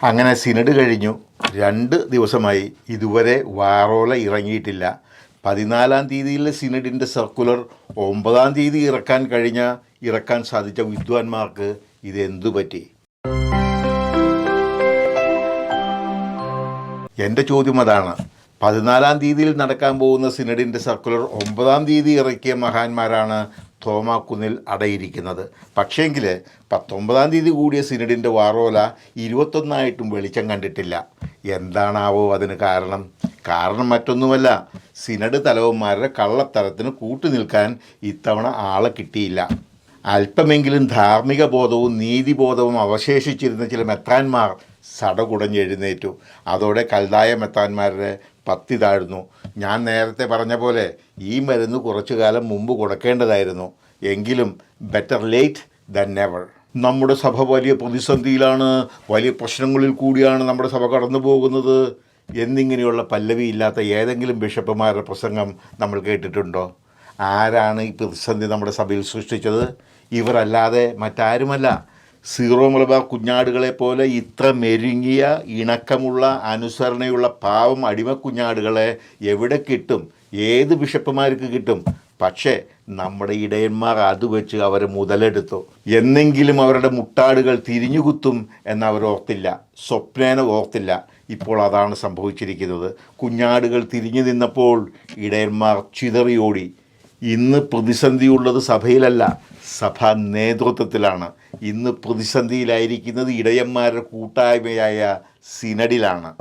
അങ്ങനെ സിനഡ് കഴിഞ്ഞു. രണ്ട് ദിവസമായി ഇതുവരെ വാറോല ഇറങ്ങിയിട്ടില്ല. പതിനാലാം തീയതിയിലെ സിനഡിന്റെ സർക്കുലർ ഒമ്പതാം തീയതി ഇറക്കാൻ കഴിഞ്ഞ ഇറക്കാൻ സാധിച്ച വിദ്വാൻമാർക്ക് ഇതെന്തു പറ്റി? എന്റെ ചോദ്യം അതാണ്. പതിനാലാം തീയതിയിൽ നടക്കാൻ പോകുന്ന സിനഡിന്റെ സർക്കുലർ ഒമ്പതാം തീയതി ഇറക്കിയ മഹാന്മാരാണ് തോമാക്കുന്നിൽ അടയിരിക്കുന്നത്. പക്ഷേങ്കിൽ പത്തൊമ്പതാം തീയതി കൂടിയ സിനഡിന്റെ വാറോല ഇരുപത്തൊന്നായിട്ടും വെളിച്ചം കണ്ടിട്ടില്ല. എന്താണാവോ അതിന് കാരണം? കാരണം മറ്റൊന്നുമല്ല സിനഡ് തലവന്മാരുടെ കള്ളത്തരത്തിന് കൂട്ടുനിൽക്കാൻ ഇത്തവണ ആളെ കിട്ടിയില്ല. അല്പമെങ്കിലും ധാർമ്മിക ബോധവും നീതിബോധവും അവശേഷിച്ചിരുന്ന ചില മെത്താന്മാർ സടകുടഞ്ഞെഴുന്നേറ്റു അതോടെ കൽതായ മെത്താന്മാരുടെ പത്തി താഴ്ന്നു ഞാൻ നേരത്തെ പറഞ്ഞ പോലെ ഈ മരുന്ന് കുറച്ചു കാലം മുമ്പ് കൊടുക്കേണ്ടതായിരുന്നു. എങ്കിലും ബെറ്റർ ലേറ്റ് ദൻ നെവർ നമ്മുടെ സഭ വലിയ പ്രതിസന്ധിയിലാണ്. വലിയ പ്രശ്നങ്ങളിൽ കൂടിയാണ് നമ്മുടെ സഭ കടന്നു പോകുന്നത്. എന്നിങ്ങനെയുള്ള പല്ലവി ഇല്ലാത്ത ഏതെങ്കിലും ബിഷപ്പുമാരുടെ പ്രസംഗം നമ്മൾ കേട്ടിട്ടുണ്ടോ? ആരാണ് ഈ പ്രതിസന്ധി നമ്മുടെ സഭയിൽ സൃഷ്ടിച്ചത്? ഇവരല്ലാതെ മറ്റാരുമല്ല. സീറോ മലബാർ കുഞ്ഞാടുകളെ പോലെ ഇത്ര മെരുങ്ങിയ ഇണക്കമുള്ള അനുസരണയുള്ള പാവം അടിമ കുഞ്ഞാടുകളെ എവിടെ കിട്ടും? ഏത് ബിഷപ്പുമാർക്ക് കിട്ടും? പക്ഷേ നമ്മുടെ ഇടയന്മാർ അത് വെച്ച് അവരെ മുതലെടുത്തു. എന്നെങ്കിലും അവരുടെ മുട്ടാടുകൾ തിരിഞ്ഞുകുത്തും എന്നവർ ഓർത്തില്ല. സ്വപ്നേന ഓർത്തില്ല. ഇപ്പോൾ അതാണ് സംഭവിച്ചിരിക്കുന്നത്. കുഞ്ഞാടുകൾ തിരിഞ്ഞു നിന്നപ്പോൾ ഇടയന്മാർ ചിതറിയോടി. ഇന്ന് പ്രതിസന്ധിയുള്ളത് സഭയിലല്ല. സഭാ നേതൃത്വത്തിലാണ്. ഇന്ന് പ്രതിസന്ധിയിലായിരിക്കുന്നത് ഇടയന്മാരുടെ കൂട്ടായ്മയായ സിനഡിലാണ്.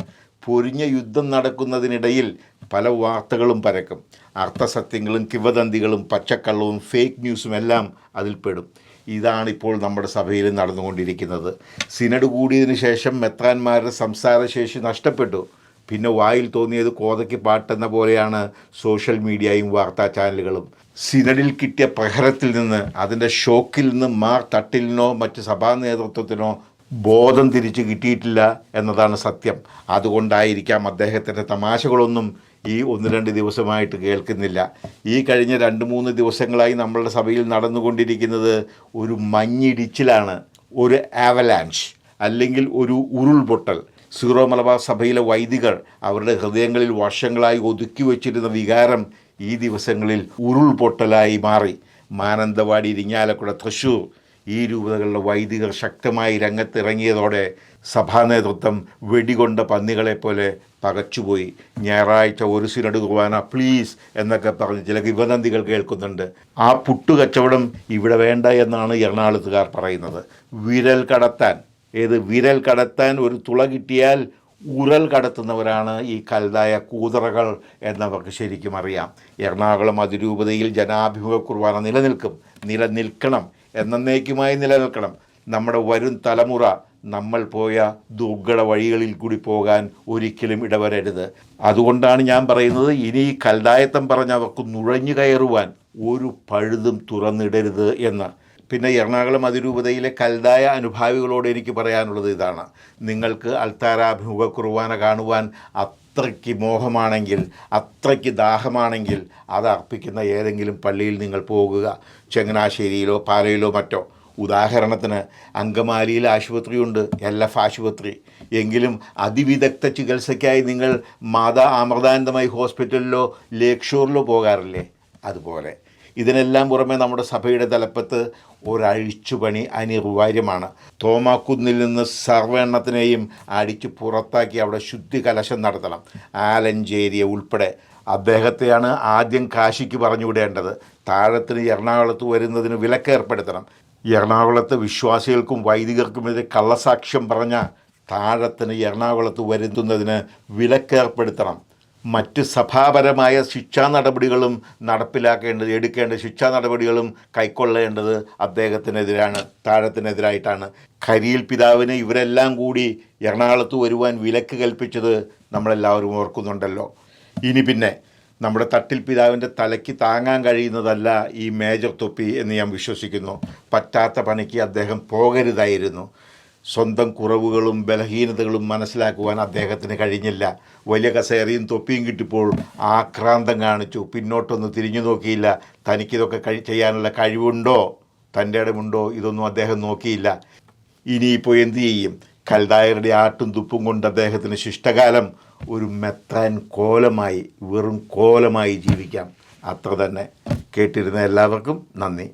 പൊരിഞ്ഞ യുദ്ധം നടക്കുന്നതിനിടയിൽ പല വാർത്തകളും പരക്കും. അർത്ഥസത്യങ്ങളും കിവദന്തികളും പച്ചക്കള്ളവും ഫേക്ക് ന്യൂസും എല്ലാം അതിൽപ്പെടും ഇതാണ് ഇപ്പോൾ നമ്മുടെ സഭയിൽ നടന്നുകൊണ്ടിരിക്കുന്നത്. സിനഡ് കൂടിയതിനു ശേഷം മെത്രാന്മാരുടെ സംസാരശേഷി നഷ്ടപ്പെട്ടു. പിന്നെ വായിൽ തോന്നിയത് കോതയ്ക്ക് പാട്ടെന്ന പോലെയാണ് സോഷ്യൽ മീഡിയയും വാർത്താ ചാനലുകളും. സിനഡിൽ കിട്ടിയ പ്രഹരത്തിൽ നിന്ന് അതിന്റെ ഷോക്കിൽ നിന്ന് മാർ തട്ടിലിനോ മറ്റ് സഭാ നേതൃത്വത്തിനോ ബോധം തിരിച്ചു കിട്ടിയിട്ടില്ല എന്നതാണ് സത്യം. അതുകൊണ്ടായിരിക്കാം അദ്ദേഹത്തിന്റെ തമാശകളൊന്നും ഈ ഒന്ന് രണ്ട് ദിവസമായിട്ട് കേൾക്കുന്നില്ല. ഈ കഴിഞ്ഞ രണ്ട് മൂന്ന് ദിവസങ്ങളായി നമ്മളുടെ സഭയിൽ നടന്നുകൊണ്ടിരിക്കുന്നത് ഒരു മഞ്ഞിടിച്ചിലാണ് ഒരു ആവലാൻഷ് അല്ലെങ്കിൽ ഒരു ഉരുൾപൊട്ടൽ. സീറോ മലബാർ സഭയിലെ വൈദികർ അവരുടെ ഹൃദയങ്ങളിൽ വർഷങ്ങളായി ഒതുക്കി വച്ചിരുന്ന വികാരം ഈ ദിവസങ്ങളിൽ ഉരുൾപൊട്ടലായി മാറി. മാനന്തവാടി ഇരിങ്ങാലക്കുട തൃശൂർ ഈ രൂപതകളിലെ വൈദികർ ശക്തമായി രംഗത്തിറങ്ങിയതോടെ സഭാ നേതൃത്വം വെടികൊണ്ട പന്നികളെപ്പോലെ പകച്ചുപോയി. ഞായറാഴ്ച ഒരു സിനഡ് കുർബാന പ്ലീസ് എന്നൊക്കെ പറഞ്ഞ് ചില കിവദന്തികൾ കേൾക്കുന്നുണ്ട്. ആ പുട്ടുകച്ചവടം ഇവിടെ വേണ്ട എന്നാണ് എറണാകുളത്തുകാർ പറയുന്നത്. വിരൽ കടത്താൻ. ഏത് വിരൽ കടത്താൻ ഒരു തുള കിട്ടിയാൽ ഉരൽ കടത്തുന്നവരാണ് ഈ കൽതായ കൂതറകൾ എന്നവർക്ക് ശരിക്കും അറിയാം. എറണാകുളം അതിരൂപതയിൽ ജനാഭിമുഖ കുർബാന നിലനിൽക്കും. നിലനിൽക്കണം എന്നേക്കുമായി നിലനിൽക്കണം നമ്മുടെ വരും തലമുറ നമ്മൾ പോയ ദുർഘട വഴികളിൽ കൂടി പോകാൻ ഒരിക്കലും ഇടവരരുത്. അതുകൊണ്ടാണ് ഞാൻ പറയുന്നത് ഇനി ഈ കൽതായത്തം പറഞ്ഞ് അവർക്ക് നുഴഞ്ഞു കയറുവാൻ ഒരു പഴുതും തുറന്നിടരുത് എന്ന്. പിന്നെ എറണാകുളം അതിരൂപതയിലെ കൽതായ അനുഭാവികളോട് എനിക്ക് പറയാനുള്ളത് ഇതാണ്. നിങ്ങൾക്ക് അൽത്താരാഭിമുഖ കുർബാന കാണുവാൻ അത്രയ്ക്ക് മോഹമാണെങ്കിൽ അത്രയ്ക്ക് ദാഹമാണെങ്കിൽ അത് അർപ്പിക്കുന്ന ഏതെങ്കിലും പള്ളിയിൽ നിങ്ങൾ പോകുക. ചങ്ങനാശ്ശേരിയിലോ പാലയിലോ മറ്റോ. ഉദാഹരണത്തിന് അങ്കമാലിയിൽ ആശുപത്രിയുണ്ട് എൽ എഫ് ആശുപത്രി. എങ്കിലും അതിവിദഗ്ധ ചികിത്സയ്ക്കായി നിങ്ങൾ മാതാ അമൃതാനന്ദമായി ഹോസ്പിറ്റലിലോ ലേക്ഷൂറിലോ പോകാറില്ലേ? അതുപോലെ. ഇതിനെല്ലാം പുറമെ നമ്മുടെ സഭയുടെ തലപ്പത്ത് ഒരഴിച്ചുപണി അനിവാര്യമാണ്. തോമാക്കുന്നിൽ നിന്ന് സർവെണ്ണത്തിനെയും അടിച്ച് പുറത്താക്കി അവിടെ ശുദ്ധി കലശം നടത്തണം. ആലഞ്ചേരിയെ ഉൾപ്പെടെ. അദ്ദേഹത്തെയാണ് ആദ്യം കാശിക്ക് പറഞ്ഞുവിടേണ്ടത് താഴത്തിന് എറണാകുളത്ത് വരുന്നതിന് വിലക്ക് ഏർപ്പെടുത്തണം. എറണാകുളത്ത് വിശ്വാസികൾക്കും വൈദികർക്കുമെതിരെ കള്ളസാക്ഷ്യം പറഞ്ഞ താഴത്തിന് എറണാകുളത്ത് വരുത്തുന്നതിന് വിലക്കേർപ്പെടുത്തണം മറ്റ് സഭാപരമായ ശിക്ഷാ നടപടികളും നടപ്പിലാക്കേണ്ടത് എടുക്കേണ്ട ശിക്ഷാ നടപടികളും കൈക്കൊള്ളേണ്ടത് അദ്ദേഹത്തിനെതിരാണ് താഴത്തിനെതിരായിട്ടാണ് കരിയിൽ പിതാവിനെ ഇവരെല്ലാം കൂടി എറണാകുളത്ത് വരുവാൻ വിലക്ക് കൽപ്പിച്ചത് നമ്മളെല്ലാവരും ഓർക്കുന്നുണ്ടല്ലോ. ഇനി പിന്നെ നമ്മുടെ തട്ടിൽ പിതാവിന്റെ തലയ്ക്ക് താങ്ങാൻ കഴിയുന്നതല്ല ഈ മേജർ തൊപ്പി എന്ന് ഞാൻ വിശ്വസിക്കുന്നു. പറ്റാത്ത പണിക്ക് അദ്ദേഹം പോകരുതായിരുന്നു. സ്വന്തം കുറവുകളും ബലഹീനതകളും മനസ്സിലാക്കുവാൻ അദ്ദേഹത്തിന് കഴിഞ്ഞില്ല. വലിയ കസേരയും തൊപ്പിയും കിട്ടിപ്പോൾ ആക്രാന്തം കാണിച്ചു. പിന്നോട്ടൊന്ന് തിരിഞ്ഞു നോക്കിയില്ല. തനിക്കിതൊക്കെ കഴി ചെയ്യാനുള്ള കഴിവുണ്ടോ? തന്റെ ഇടമുണ്ടോ? ഇതൊന്നും അദ്ദേഹം നോക്കിയില്ല. ഇനിയിപ്പോൾ എന്തു ചെയ്യും? കൽദായരുടെ ആട്ടും തുപ്പും കൊണ്ട് അദ്ദേഹത്തിന് ശിഷ്ടകാലം ഒരു മെത്താൻ കോലമായി വെറും കോലമായി ജീവിക്കാം. അത്ര തന്നെ. കേട്ടിരുന്ന എല്ലാവർക്കും നന്ദി.